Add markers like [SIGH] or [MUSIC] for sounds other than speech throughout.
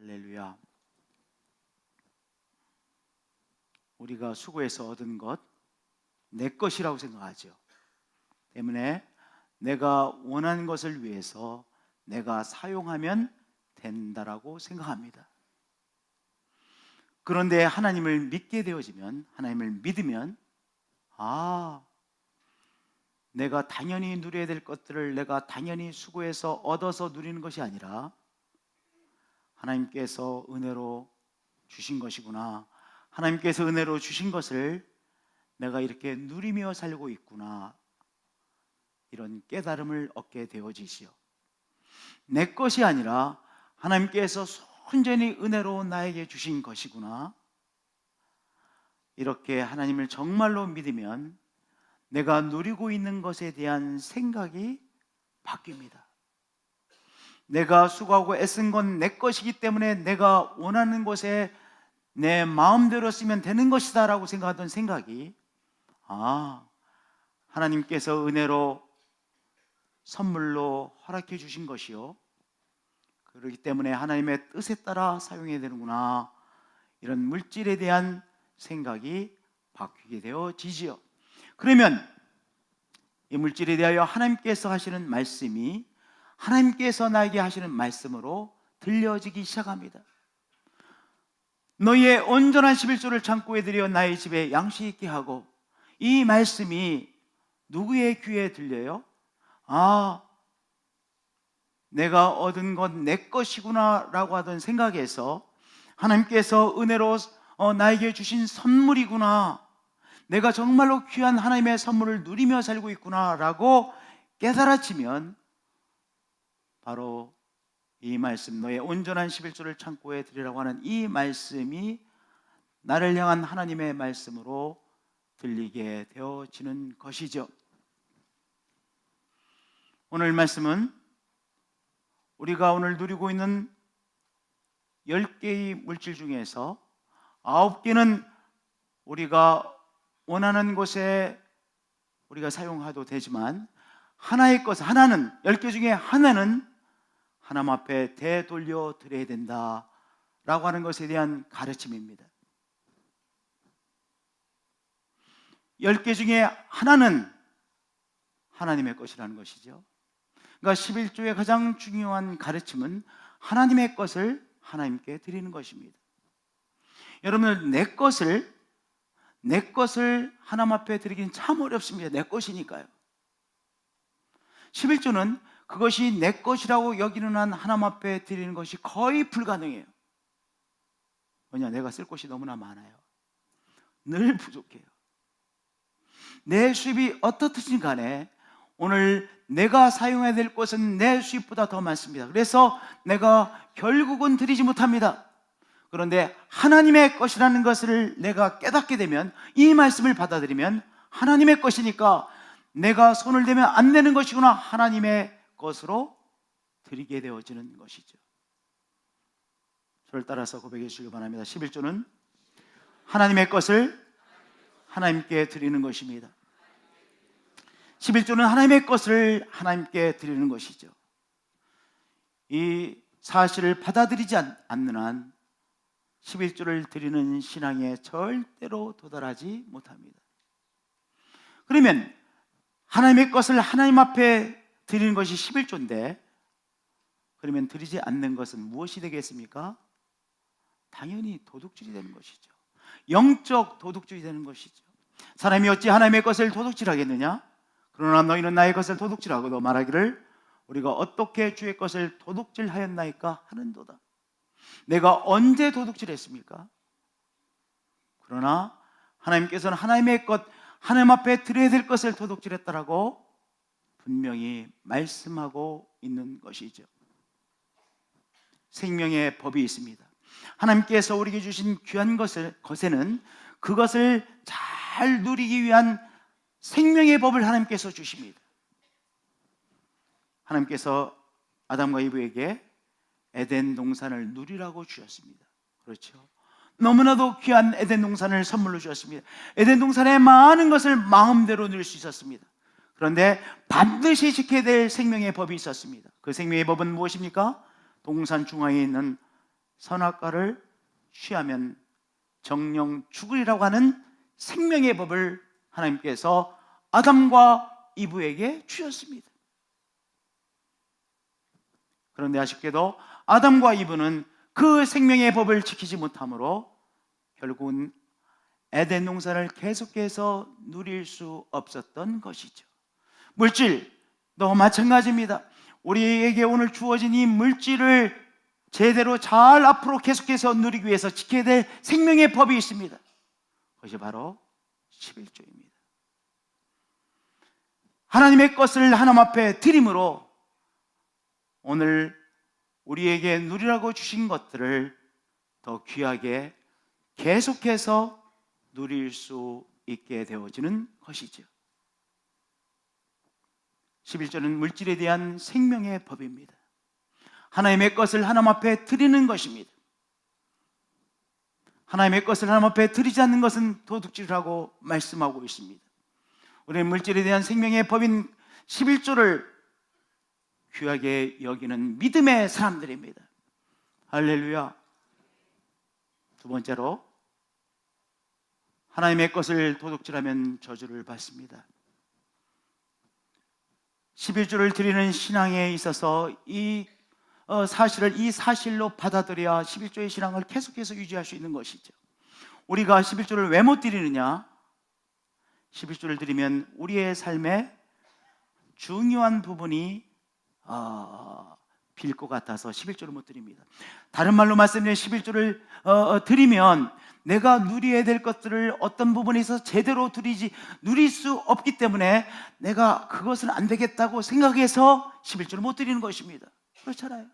할렐루야. 우리가 수고해서 얻은 것, 내 것이라고 생각하죠. 때문에 내가 원하는 것을 위해서 내가 사용하면 된다라고 생각합니다. 그런데 하나님을 믿게 되어지면, 하나님을 믿으면, 아, 내가 당연히 누려야 될 것들을 내가 당연히 수고해서 얻어서 누리는 것이 아니라 하나님께서 은혜로 주신 것이구나. 하나님께서 은혜로 주신 것을 내가 이렇게 누리며 살고 있구나. 이런 깨달음을 얻게 되어지시오. 내 것이 아니라 하나님께서 순전히 은혜로 나에게 주신 것이구나. 이렇게 하나님을 정말로 믿으면 내가 누리고 있는 것에 대한 생각이 바뀝니다. 내가 수고하고 애쓴 건 내 것이기 때문에 내가 원하는 곳에 내 마음대로 쓰면 되는 것이다 라고 생각하던 생각이 아, 하나님께서 은혜로 선물로 허락해 주신 것이요. 그렇기 때문에 하나님의 뜻에 따라 사용해야 되는구나. 이런 물질에 대한 생각이 바뀌게 되어지지요. 그러면 이 물질에 대하여 하나님께서 하시는 말씀이 하나님께서 나에게 하시는 말씀으로 들려지기 시작합니다. 너희의 온전한 11조를 창고에 들여 나의 집에 양식 있게 하고 이 말씀이 누구의 귀에 들려요? 아, 내가 얻은 건 내 것이구나라고 하던 생각에서 하나님께서 은혜로 어, 나에게 주신 선물이구나. 내가 정말로 귀한 하나님의 선물을 누리며 살고 있구나라고 깨달아지면 바로 이 말씀 너의 온전한 11조를 창고에 드리라고 하는 이 말씀이 나를 향한 하나님의 말씀으로 들리게 되어지는 것이죠. 오늘 말씀은 우리가 오늘 누리고 있는 10개의 물질 중에서 9개는 우리가 원하는 곳에 우리가 사용해도 되지만 하나의 것, 하나는 10개 중에 하나는 하나님 앞에 되돌려 드려야 된다라고 하는 것에 대한 가르침입니다. 10개 중에 하나는 하나님의 것이라는 것이죠. 그러니까 11조의 가장 중요한 가르침은 하나님의 것을 하나님께 드리는 것입니다. 여러분, 내 것을, 내 것을 하나님 앞에 드리기는 참 어렵습니다. 내 것이니까요. 11조는 그것이 내 것이라고 여기는 한 하나님 앞에 드리는 것이 거의 불가능해요. 왜냐, 내가 쓸 곳이 너무나 많아요. 늘 부족해요. 내 수입이 어떻든 간에 오늘 내가 사용해야 될 것은 내 수입보다 더 많습니다. 그래서 내가 결국은 드리지 못합니다. 그런데 하나님의 것이라는 것을 내가 깨닫게 되면 이 말씀을 받아들이면 하나님의 것이니까 내가 손을 대면 안 되는 것이구나 하나님의 것으로 드리게 되어지는 것이죠. 저를 따라서 고백해 주시기 바랍니다. 11조는 하나님의 것을 하나님께 드리는 것입니다. 11조는 하나님의 것을 하나님께 드리는 것이죠. 이 사실을 받아들이지 않는 한 11조를 드리는 신앙에 절대로 도달하지 못합니다. 그러면 하나님의 것을 하나님 앞에 드리는 것이 11조인데 그러면 드리지 않는 것은 무엇이 되겠습니까? 당연히 도둑질이 되는 것이죠. 영적 도둑질이 되는 것이죠. 사람이 어찌 하나님의 것을 도둑질하겠느냐? 그러나 너희는 나의 것을 도둑질하고 너 말하기를 우리가 어떻게 주의 것을 도둑질하였나이까 하는도다. 내가 언제 도둑질했습니까? 그러나 하나님께서는 하나님의 것 하나님 앞에 드려야 될 것을 도둑질했다라고 분명히 말씀하고 있는 것이죠. 생명의 법이 있습니다. 하나님께서 우리에게 주신 귀한 것을 것에는 그것을 잘 누리기 위한 생명의 법을 하나님께서 주십니다. 하나님께서 아담과 이브에게 에덴 동산을 누리라고 주셨습니다. 그렇죠? 너무나도 귀한 에덴 동산을 선물로 주셨습니다. 에덴 동산의 많은 것을 마음대로 누릴 수 있었습니다. 그런데 반드시 지켜야 될 생명의 법이 있었습니다. 그 생명의 법은 무엇입니까? 동산 중앙에 있는 선악과를 취하면 정령 죽으리라고 하는 생명의 법을 하나님께서 아담과 이브에게 주셨습니다. 그런데 아쉽게도 아담과 이브는 그 생명의 법을 지키지 못함으로 결국은 에덴 농산을 계속해서 누릴 수 없었던 것이죠. 물질도 마찬가지입니다. 우리에게 오늘 주어진 이 물질을 제대로 잘 앞으로 계속해서 누리기 위해서 지켜야 될 생명의 법이 있습니다. 그것이 바로 11조입니다. 하나님의 것을 하나님 앞에 드림으로 오늘 우리에게 누리라고 주신 것들을 더 귀하게 계속해서 누릴 수 있게 되어지는 것이죠. 11조는 물질에 대한 생명의 법입니다. 하나님의 것을 하나님 앞에 드리는 것입니다. 하나님의 것을 하나님 앞에 드리지 않는 것은 도둑질이라고 말씀하고 있습니다. 우리는 물질에 대한 생명의 법인 11조를 귀하게 여기는 믿음의 사람들입니다. 할렐루야. 두 번째로 하나님의 것을 도둑질하면 저주를 받습니다. 11조를 드리는 신앙에 있어서 이 어, 사실을 이 사실로 받아들여야 11조의 신앙을 계속해서 유지할 수 있는 것이죠. 우리가 11조를 왜 못 드리느냐? 11조를 드리면 우리의 삶에 중요한 부분이 어, 빌 것 같아서 11조를 못 드립니다. 다른 말로 말씀드리면 11조를 어, 어, 드리면 내가 누려야 될 것들을 어떤 부분에서 제대로 누리지 누릴 수 없기 때문에 내가 그것은 안 되겠다고 생각해서 11조를 못 드리는 것입니다. 그렇잖아요.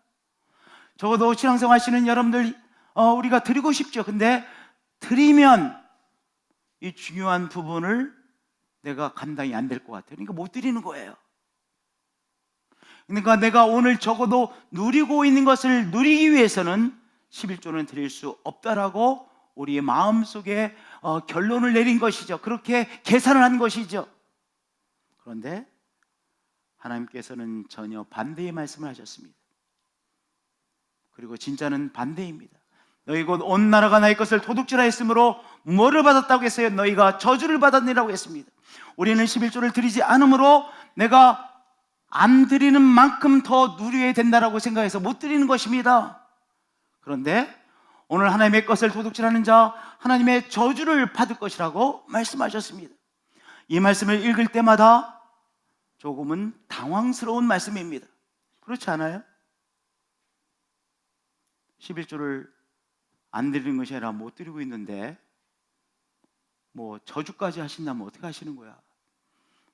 적어도 신앙생활 하시는 여러분들 어, 우리가 드리고 싶죠. 근데 드리면 이 중요한 부분을 내가 감당이 안 될 것 같아요. 그러니까 못 드리는 거예요. 그러니까 내가 오늘 적어도 누리고 있는 것을 누리기 위해서는 11조는 드릴 수 없다라고 우리의 마음속에 어, 결론을 내린 것이죠. 그렇게 계산을 한 것이죠. 그런데 하나님께서는 전혀 반대의 말씀을 하셨습니다. 그리고 진짜는 반대입니다. 너희 곧 온 나라가 나의 것을 도둑질하였으므로 뭐를 받았다고 했어요? 너희가 저주를 받았니라고 했습니다. 우리는 11조를 드리지 않으므로 내가 안 드리는 만큼 더 누려야 된다라고 생각해서 못 드리는 것입니다. 그런데 오늘 하나님의 것을 도둑질하는 자 하나님의 저주를 받을 것이라고 말씀하셨습니다. 이 말씀을 읽을 때마다 조금은 당황스러운 말씀입니다. 그렇지 않아요? 11조를 안 드리는 것이 아니라 못 드리고 있는데 뭐 저주까지 하신다면 어떻게 하시는 거야?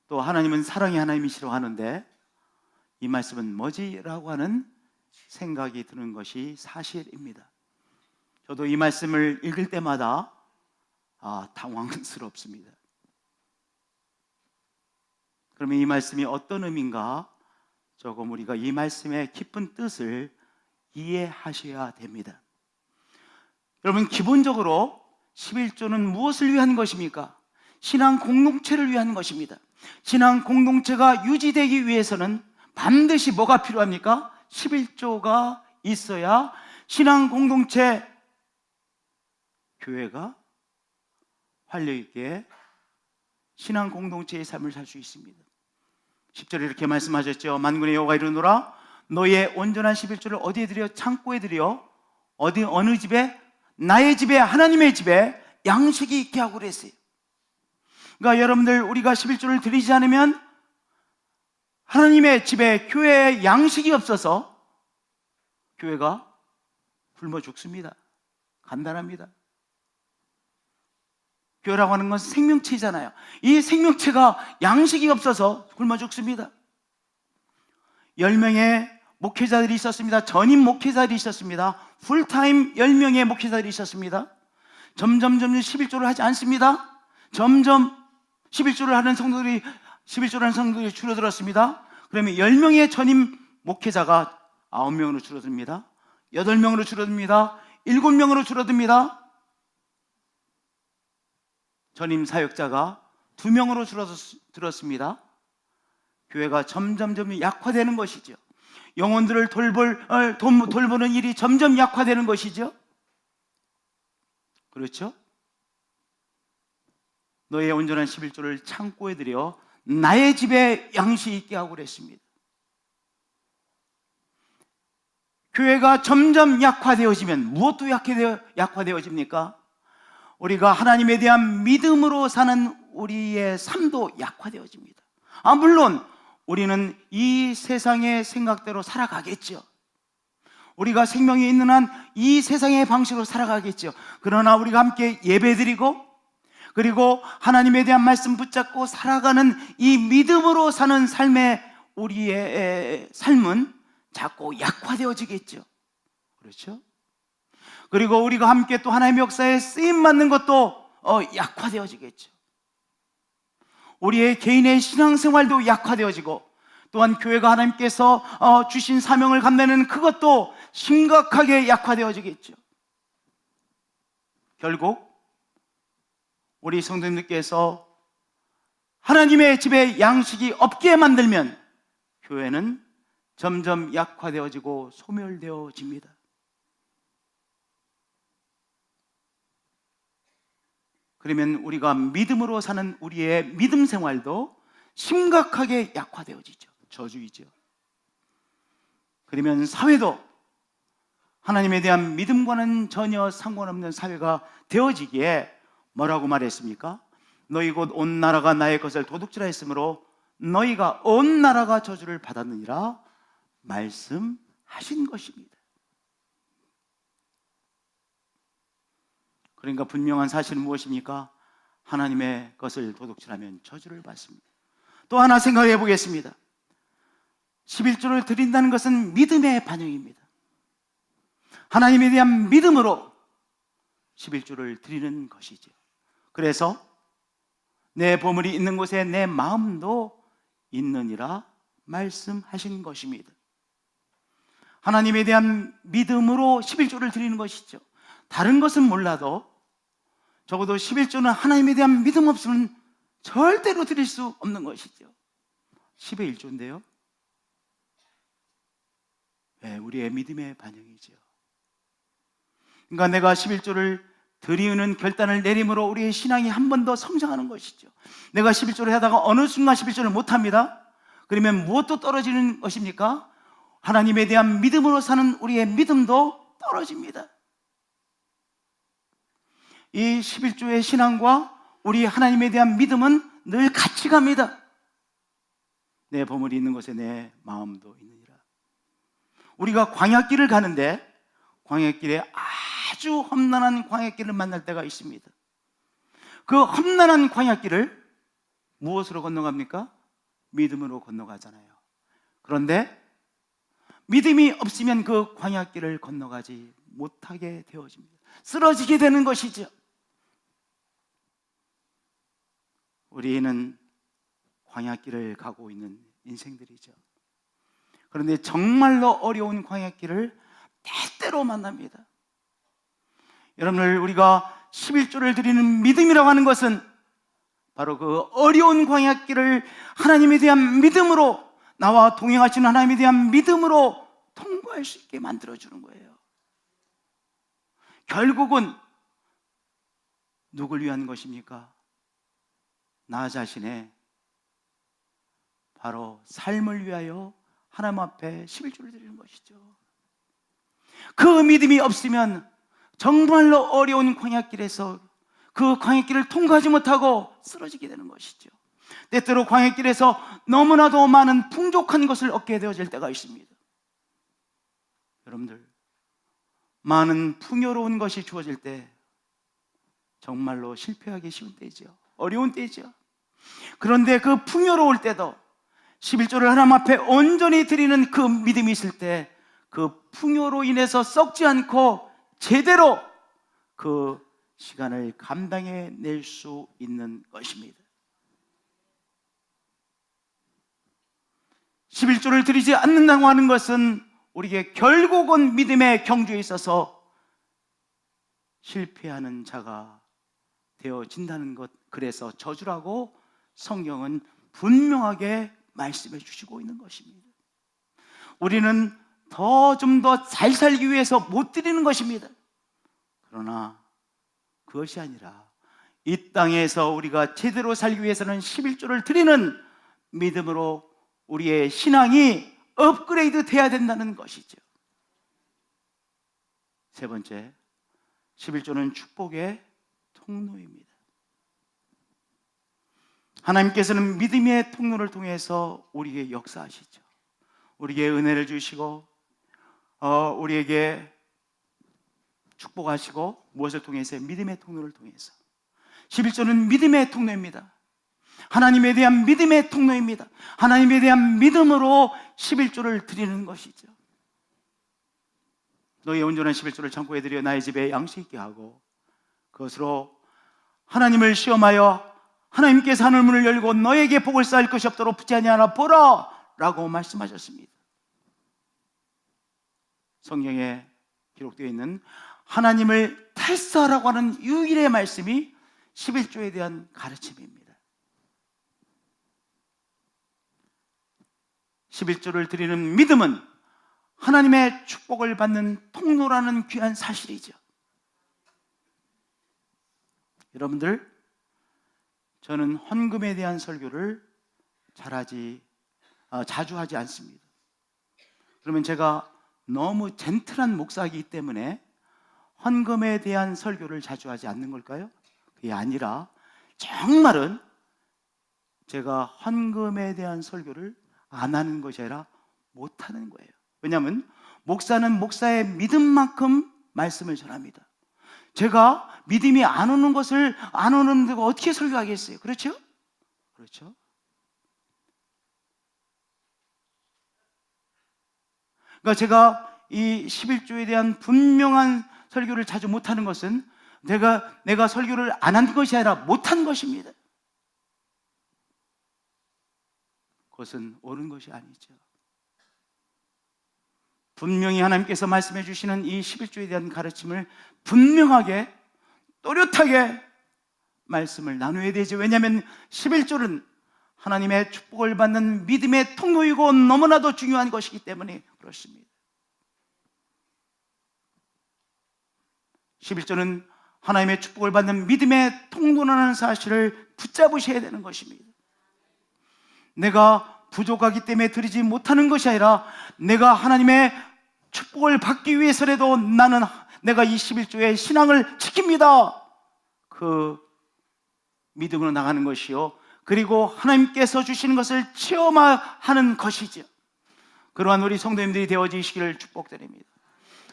또 하나님은 사랑의 하나님이시라고 하는데 이 말씀은 뭐지라고 하는 생각이 드는 것이 사실입니다. 저도 이 말씀을 읽을 때마다 아, 당황스럽습니다. 그러면 이 말씀이 어떤 의미인가? 조금 우리가 이 말씀의 깊은 뜻을 이해하셔야 됩니다. 여러분, 기본적으로 11조는 무엇을 위한 것입니까? 신앙 공동체를 위한 것입니다. 신앙 공동체가 유지되기 위해서는 반드시 뭐가 필요합니까? 11조가 있어야 신앙 공동체 교회가 활력 있게 신앙 공동체의 삶을 살 수 있습니다. 10절에 이렇게 말씀하셨죠. 만군의 여호가 이르노라 너의 온전한 11조를 어디에 드려? 창고에 드려. 어디 어느 집에? 나의 집에 하나님의 집에 양식이 있게 하고 그랬어요. 그러니까 여러분들 우리가 11조를 드리지 않으면 하나님의 집에 교회에 양식이 없어서 교회가 굶어 죽습니다. 간단합니다. 교회라고 하는 건 생명체잖아요. 이 생명체가 양식이 없어서 굶어 죽습니다. 10명의 목회자들이 있었습니다. 전임 목회자들이 있었습니다. 풀타임 10명의 목회자들이 있었습니다. 점점 점점 11조를 하지 않습니다. 점점 11조를 하는 성도들이 11조를 하는 성도들이 줄어들었습니다. 그러면 10명의 전임 목회자가 9명으로 줄어듭니다. 8명으로 줄어듭니다. 7명으로 줄어듭니다. 전임 사역자가 2명으로 줄어들었습니다. 교회가 점점점 약화되는 것이죠. 영혼들을 돌볼, 어, 돌- 돌보는 일이 점점 약화되는 것이죠. 그렇죠? 너의 온전한 11조를 창고에 들여 나의 집에 양식 있게 하고 그랬습니다. 교회가 점점 약화되어지면 무엇도 약화되어, 약화되어집니까? 우리가 하나님에 대한 믿음으로 사는 우리의 삶도 약화되어집니다. 아, 물론 우리는 이 세상의 생각대로 살아가겠죠. 우리가 생명이 있는 한 이 세상의 방식으로 살아가겠죠. 그러나 우리가 함께 예배드리고 그리고 하나님에 대한 말씀 붙잡고 살아가는 이 믿음으로 사는 삶의 우리의 삶은 자꾸 약화되어지겠죠. 그렇죠? 그리고 우리가 함께 또 하나님의 역사에 쓰임 받는 것도 어, 약화되어지겠죠. 우리의 개인의 신앙생활도 약화되어지고 또한 교회가 하나님께서 어, 주신 사명을 감내는 그것도 심각하게 약화되어지겠죠. 결국 우리 성도님들께서 하나님의 집에 양식이 없게 만들면 교회는 점점 약화되어지고 소멸되어집니다. 그러면 우리가 믿음으로 사는 우리의 믿음 생활도 심각하게 약화되어지죠. 저주이죠. 그러면 사회도 하나님에 대한 믿음과는 전혀 상관없는 사회가 되어지기에 뭐라고 말했습니까? 너희 곧 온 나라가 나의 것을 도둑질하 했으므로 너희가 온 나라가 저주를 받았느니라 말씀하신 것입니다. 그러니까 분명한 사실은 무엇입니까? 하나님의 것을 도둑질하면 저주를 받습니다. 또 하나 생각해 보겠습니다. 11조를 드린다는 것은 믿음의 반영입니다. 하나님에 대한 믿음으로 11조를 드리는 것이죠. 그래서 내 보물이 있는 곳에 내 마음도 있느니라 말씀하신 것입니다. 하나님에 대한 믿음으로 11조를 드리는 것이죠. 다른 것은 몰라도 적어도 11조는 하나님에 대한 믿음 없으면 절대로 드릴 수 없는 것이죠. 10의 1조인데요. 네, 우리의 믿음의 반영이죠. 그러니까 내가 11조를 드리는 결단을 내림으로 우리의 신앙이 한 번 더 성장하는 것이죠. 내가 11조를 하다가 어느 순간 11조를 못합니다. 그러면 무엇도 떨어지는 것입니까? 하나님에 대한 믿음으로 사는 우리의 믿음도 떨어집니다. 이 11조의 신앙과 우리 하나님에 대한 믿음은 늘 같이 갑니다. 내 보물이 있는 곳에 내 마음도 있느니라. 우리가 광야길을 가는데 광야길에 아주 험난한 광야길을 만날 때가 있습니다. 그 험난한 광야길을 무엇으로 건너갑니까? 믿음으로 건너가잖아요. 그런데 믿음이 없으면 그 광야길을 건너가지 못하게 되어집니다. 쓰러지게 되는 것이죠. 우리는 광야길을 가고 있는 인생들이죠. 그런데 정말로 어려운 광야길을 때때로 만납니다. 여러분들 우리가 11조를 드리는 믿음이라고 하는 것은 바로 그 어려운 광야길을 하나님에 대한 믿음으로 나와 동행하시는 하나님에 대한 믿음으로 통과할 수 있게 만들어 주는 거예요. 결국은 누굴 위한 것입니까? 나 자신의 바로 삶을 위하여 하나님 앞에 11조를 드리는 것이죠. 그 믿음이 없으면 정말로 어려운 광야길에서 그 광야길을 통과하지 못하고 쓰러지게 되는 것이죠. 때때로 광야길에서 너무나도 많은 풍족한 것을 얻게 되어질 때가 있습니다. 여러분들, 많은 풍요로운 것이 주어질 때 정말로 실패하기 쉬운 때죠. 어려운 때죠. 그런데 그 풍요로울 때도 11조를 하나님 앞에 온전히 드리는 그 믿음이 있을 때 그 풍요로 인해서 썩지 않고 제대로 그 시간을 감당해 낼 수 있는 것입니다. 11조를 드리지 않는다고 하는 것은 우리에게 결국은 믿음의 경주에 있어서 실패하는 자가 되어진다는 것. 그래서 저주라고 성경은 분명하게 말씀해 주시고 있는 것입니다. 우리는 더 좀 더 잘 살기 위해서 못 드리는 것입니다. 그러나 그것이 아니라 이 땅에서 우리가 제대로 살기 위해서는 11조를 드리는 믿음으로 우리의 신앙이 업그레이드 돼야 된다는 것이죠. 세 번째, 11조는 축복의 통로입니다. 하나님께서는 믿음의 통로를 통해서 우리에게 역사하시죠. 우리에게 은혜를 주시고, 어, 우리에게 축복하시고, 무엇을 통해서? 믿음의 통로를 통해서. 11조는 믿음의 통로입니다. 하나님에 대한 믿음의 통로입니다. 하나님에 대한 믿음으로 11조를 드리는 것이죠. 너희 온전한 11조를 창고에 들여 나의 집에 양식 있게 하고 그것으로 하나님을 시험하여 하나님께서 하늘 문을 열고 너에게 복을 쌓을 것이 없도록 붙지 아니하나 보라 라고 말씀하셨습니다. 성경에 기록되어 있는 하나님을 테스트하라고 하는 유일의 말씀이 11조에 대한 가르침입니다. 11조를 드리는 믿음은 하나님의 축복을 받는 통로라는 귀한 사실이죠. 여러분들, 저는 헌금에 대한 설교를 잘하지, 어, 자주 하지 않습니다. 그러면 제가 너무 젠틀한 목사이기 때문에 헌금에 대한 설교를 자주 하지 않는 걸까요? 그게 아니라 정말은 제가 헌금에 대한 설교를 안 하는 것이 아니라 못 하는 거예요. 왜냐하면 목사는 목사의 믿음만큼 말씀을 전합니다. 제가 믿음이 안 오는 것을 안 오는 데가 어떻게 설교하겠어요? 그렇죠? 그렇죠? 그러니까 제가 이 11조에 대한 분명한 설교를 자주 못하는 것은 내가 내가 설교를 안 한 것이 아니라 못한 것입니다. 그것은 옳은 것이 아니죠. 분명히 하나님께서 말씀해 주시는 이 11조에 대한 가르침을 분명하게 또렷하게 말씀을 나누어야 되죠. 왜냐하면 11조는 하나님의 축복을 받는 믿음의 통로이고 너무나도 중요한 것이기 때문에 그렇습니다. 11조는 하나님의 축복을 받는 믿음의 통로라는 사실을 붙잡으셔야 되는 것입니다. 내가 부족하기 때문에 드리지 못하는 것이 아니라 내가 하나님의 축복을 받기 위해서라도 나는 내가 이 11조의 신앙을 지킵니다. 그 믿음으로 나가는 것이요. 그리고 하나님께서 주시는 것을 체험하는 것이죠. 그러한 우리 성도님들이 되어지시기를 축복드립니다.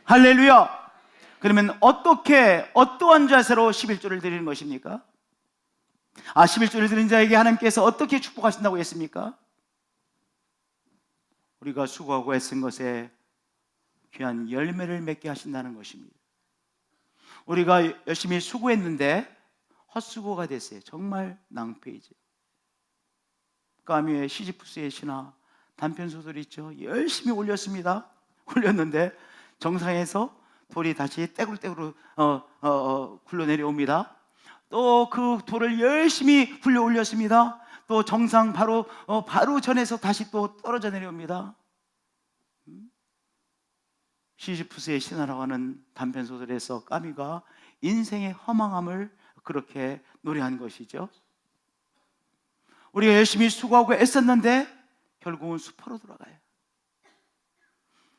할렐루야! 그러면 어떻게, 어떠한 자세로 11조를 드리는 것입니까? 아, 11조를 드린 자에게 하나님께서 어떻게 축복하신다고 했습니까? 우리가 수고하고 애쓴 것에 귀한 열매를 맺게 하신다는 것입니다. 우리가 열심히 수고했는데 헛수고가 됐어요. 정말 낭패이죠. 까미의 시지푸스의 신화 단편 소설 있죠. 열심히 올렸습니다. [LAUGHS] 올렸는데 정상에서 돌이 다시 떼굴떼굴 어, 어, 어, 굴러 내려옵니다. 또 그 돌을 열심히 굴려 올렸습니다. 또 정상 바로 어, 바로 전에서 다시 또 떨어져 내려옵니다. 시지푸스의 신화라고 하는 단편 소설에서 까미가 인생의 허망함을 그렇게 노래한 것이죠. 우리가 열심히 수고하고 애썼는데 결국은 수포로 돌아가요.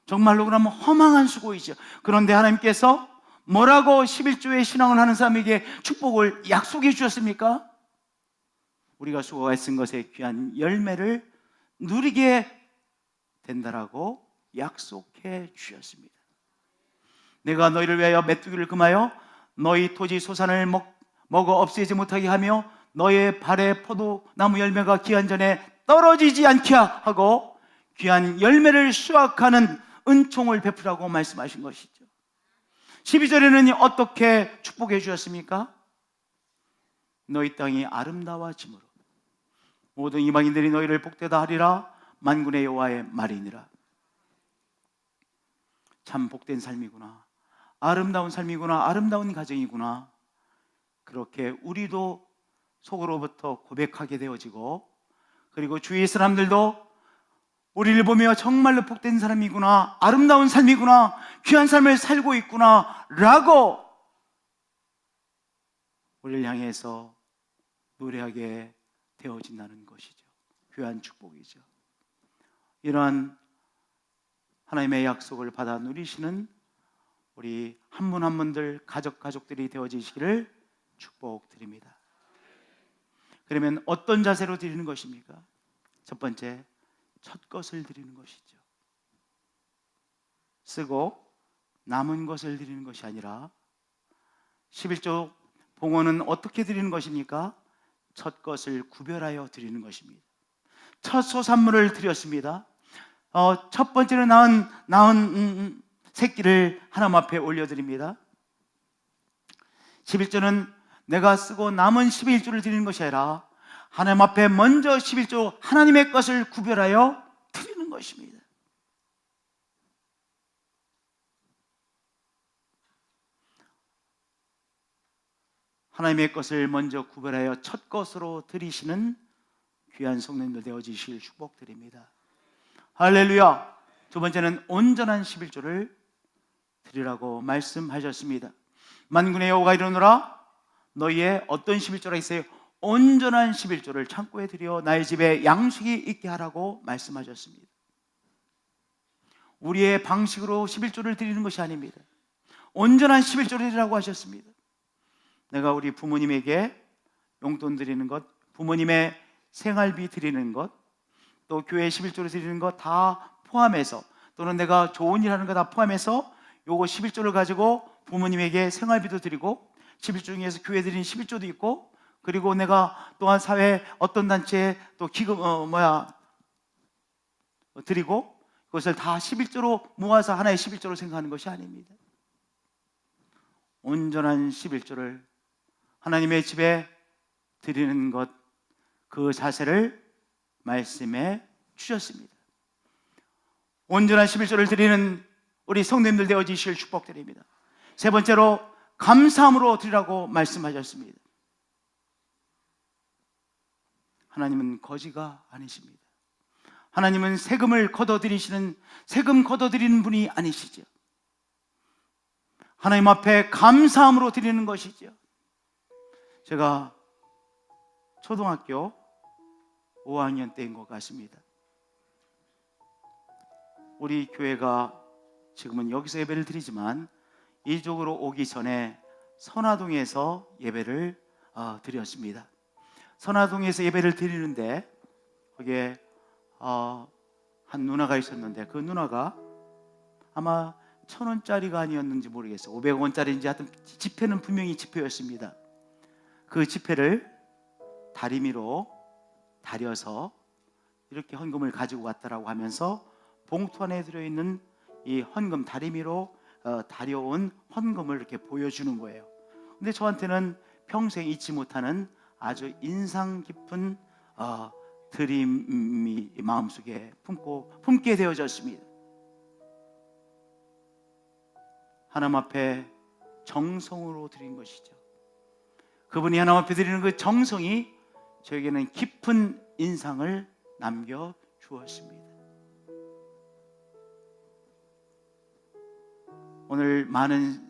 정말로 그러면 허망한 수고이죠. 그런데 하나님께서 뭐라고 11조의 신앙을 하는 사람에게 축복을 약속해 주셨습니까? 우리가 수고가 애쓴 것에 귀한 열매를 누리게 된다라고 약속해 주셨습니다. 내가 너희를 위하여 메뚜기를 금하여 너희 토지 소산을 먹, 먹어 없애지 못하게 하며 너의 발에 포도나무 열매가 기한 전에 떨어지지 않게 하고 귀한 열매를 수확하는 은총을 베푸라고 말씀하신 것이죠. 12절에는 어떻게 축복해 주셨습니까? 너희 땅이 아름다워짐으로 모든 이방인들이 너희를 복되다 하리라 만군의 여호와의 말이니라. 참 복된 삶이구나. 아름다운 삶이구나. 아름다운 가정이구나. 그렇게 우리도 속으로부터 고백하게 되어지고 그리고 주위 사람들도 우리를 보며 정말로 복된 사람이구나, 아름다운 삶이구나, 귀한 삶을 살고 있구나, 라고 우리를 향해서 노래하게 되어진다는 것이죠. 귀한 축복이죠. 이러한 하나님의 약속을 받아 누리시는 우리 한 분 한 분들 가족 가족들이 되어지시기를 축복드립니다. 그러면 어떤 자세로 드리는 것입니까? 첫 번째, 첫 것을 드리는 것이죠. 쓰고 남은 것을 드리는 것이 아니라 11조 봉헌은 어떻게 드리는 것입니까? 첫 것을 구별하여 드리는 것입니다. 첫 소산물을 드렸습니다. 어, 첫 번째로 낳은 낳은 음, 음, 새끼를 하나님 앞에 올려드립니다. 11조는 내가 쓰고 남은 11조를 드리는 것이 아니라 하나님 앞에 먼저 11조 하나님의 것을 구별하여 드리는 것입니다. 하나님의 것을 먼저 구별하여 첫 것으로 드리시는 귀한 성령들 되어지실 축복드립니다. 할렐루야. 두 번째는 온전한 11조를 드리라고 말씀하셨습니다. 만군의 여호가 이르노라 너희의 어떤 11조라 있어요? 온전한 11조를 창고에 들여 나의 집에 양식이 있게 하라고 말씀하셨습니다. 우리의 방식으로 11조를 드리는 것이 아닙니다. 온전한 11조를 드리라고 하셨습니다. 내가 우리 부모님에게 용돈 드리는 것, 부모님의 생활비 드리는 것, 또 교회 11조를 드리는 것 다 포함해서 또는 내가 좋은 일 하는 거 다 포함해서 요거 11조를 가지고 부모님에게 생활비도 드리고 11조 중에서 교회 드리는 11조도 있고 그리고 내가 또한 사회 어떤 단체에 또 기금 어 뭐야 드리고 그것을 다 11조로 모아서 하나의 11조로 생각하는 것이 아닙니다. 온전한 11조를 하나님의 집에 드리는 것 그 자세를 말씀해 주셨습니다. 온전한 11조를 드리는 우리 성도님들 되어지실 축복드립니다. 세 번째로 감사함으로 드리라고 말씀하셨습니다. 하나님은 거지가 아니십니다. 하나님은 세금을 걷어들이시는 세금 걷어들이는 분이 아니시죠. 하나님 앞에 감사함으로 드리는 것이죠. 제가 초등학교 5학년 때인 것 같습니다. 우리 교회가 지금은 여기서 예배를 드리지만 이쪽으로 오기 전에 선화동에서 예배를 어, 드렸습니다. 선화동에서 예배를 드리는데 거기에 어, 한 누나가 있었는데 그 누나가 아마 천 원짜리가 아니었는지 모르겠어요. 500원짜리인지 하여튼 지폐는 분명히 지폐였습니다. 그 지폐를 다리미로 다려서 이렇게 헌금을 가지고 왔다라고 하면서 봉투 안에 들어있는 이 헌금 다리미로 어, 다려온 헌금을 이렇게 보여주는 거예요. 근데 저한테는 평생 잊지 못하는 아주 인상 깊은 어, 드림이 마음속에 품고 품게 되어졌습니다. 하나님 앞에 정성으로 드린 것이죠. 그분이 하나님 앞에 드리는 그 정성이 저에게는 깊은 인상을 남겨 주었습니다. 오늘 많은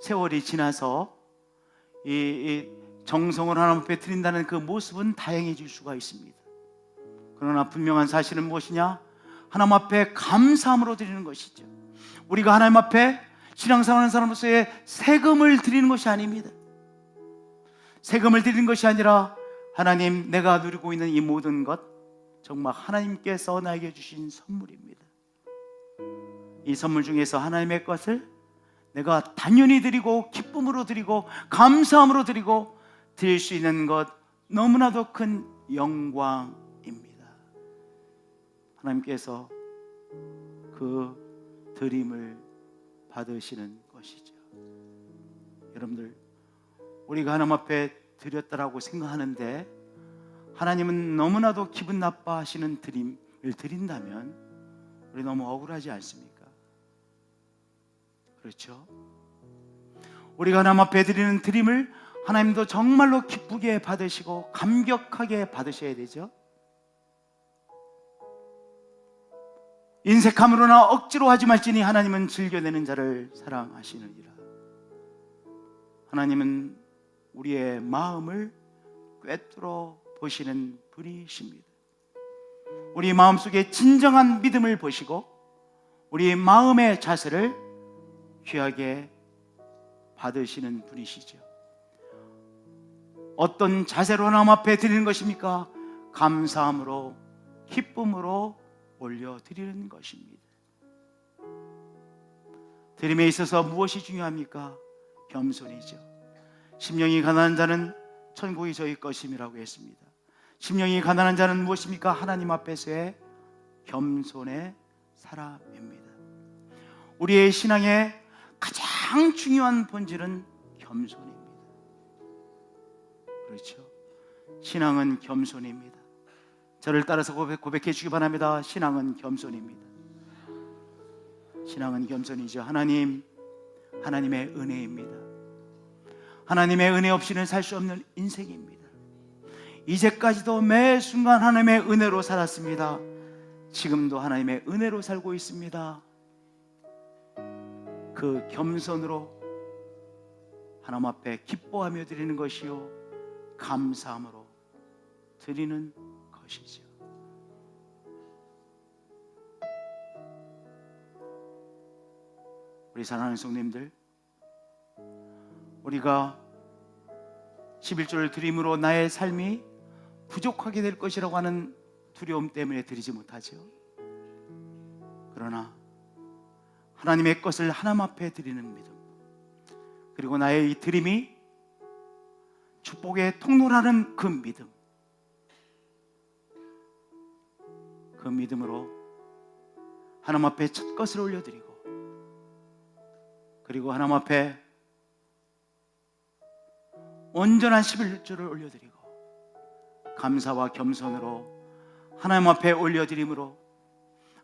세월이 지나서 이, 이 정성을 하나님 앞에 드린다는 그 모습은 다양해질 수가 있습니다. 그러나 분명한 사실은 무엇이냐? 하나님 앞에 감사함으로 드리는 것이죠. 우리가 하나님 앞에 신앙생활하는 사람으로서의 세금을 드리는 것이 아닙니다. 세금을 드리는 것이 아니라 하나님 내가 누리고 있는 이 모든 것 정말 하나님께서 나에게 주신 선물입니다. 이 선물 중에서 하나님의 것을 내가 단연히 드리고 기쁨으로 드리고 감사함으로 드리고 드릴 수 있는 것 너무나도 큰 영광입니다. 하나님께서 그 드림을 받으시는 것이죠. 여러분들 우리가 하나님 앞에 드렸다라고 생각하는데 하나님은 너무나도 기분 나빠하시는 드림을 드린다면 우리 너무 억울하지 않습니까? 그렇죠? 우리가 하나님 앞에 드리는 드림을 하나님도 정말로 기쁘게 받으시고 감격하게 받으셔야 되죠. 인색함으로나 억지로 하지 말지니 하나님은 즐겨내는 자를 사랑하시느니라. 하나님은 우리의 마음을 꿰뚫어 보시는 분이십니다. 우리 마음속에 진정한 믿음을 보시고 우리 마음의 자세를 귀하게 받으시는 분이시죠. 어떤 자세로 하나님 앞에 드리는 것입니까? 감사함으로 기쁨으로 올려 드리는 것입니다. 드림에 있어서 무엇이 중요합니까? 겸손이죠. 심령이 가난한 자는 천국이 저희 것임이라고 했습니다. 심령이 가난한 자는 무엇입니까? 하나님 앞에서의 겸손의 사람입니다. 우리의 신앙의 가장 중요한 본질은 겸손입니다. 그렇죠? 신앙은 겸손입니다. 저를 따라서 고백, 고백해 주기 바랍니다. 신앙은 겸손입니다. 신앙은 겸손이죠. 하나님, 하나님의 은혜입니다. 하나님의 은혜 없이는 살 수 없는 인생입니다. 이제까지도 매 순간 하나님의 은혜로 살았습니다. 지금도 하나님의 은혜로 살고 있습니다. 그 겸손으로 하나님 앞에 기뻐하며 드리는 것이요 감사함으로 드리는 것이죠. 우리 사랑하는 성님들 우리가 11조를 드림으로 나의 삶이 부족하게 될 것이라고 하는 두려움 때문에 드리지 못하죠. 그러나 하나님의 것을 하나님 앞에 드리는 믿음. 그리고 나의 이 드림이 축복의 통로라는 그 믿음. 그 믿음으로 하나님 앞에 첫 것을 올려드리고 그리고 하나님 앞에 온전한 11조를 올려드리고 감사와 겸손으로 하나님 앞에 올려드림으로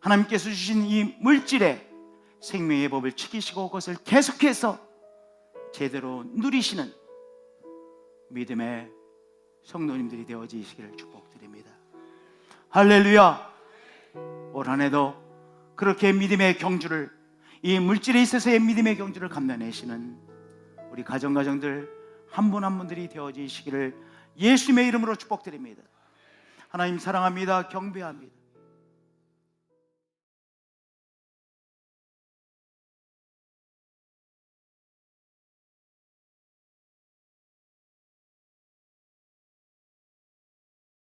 하나님께서 주신 이 물질에 생명의 법을 지키시고 그것을 계속해서 제대로 누리시는 믿음의 성도님들이 되어지시기를 축복드립니다. 할렐루야! 올 한 해도 그렇게 믿음의 경주를 이 물질에 있어서의 믿음의 경주를 감당내시는 우리 가정 가정들 한 분 한 분들이 되어지시기를 예수님의 이름으로 축복드립니다. 하나님 사랑합니다. 경배합니다.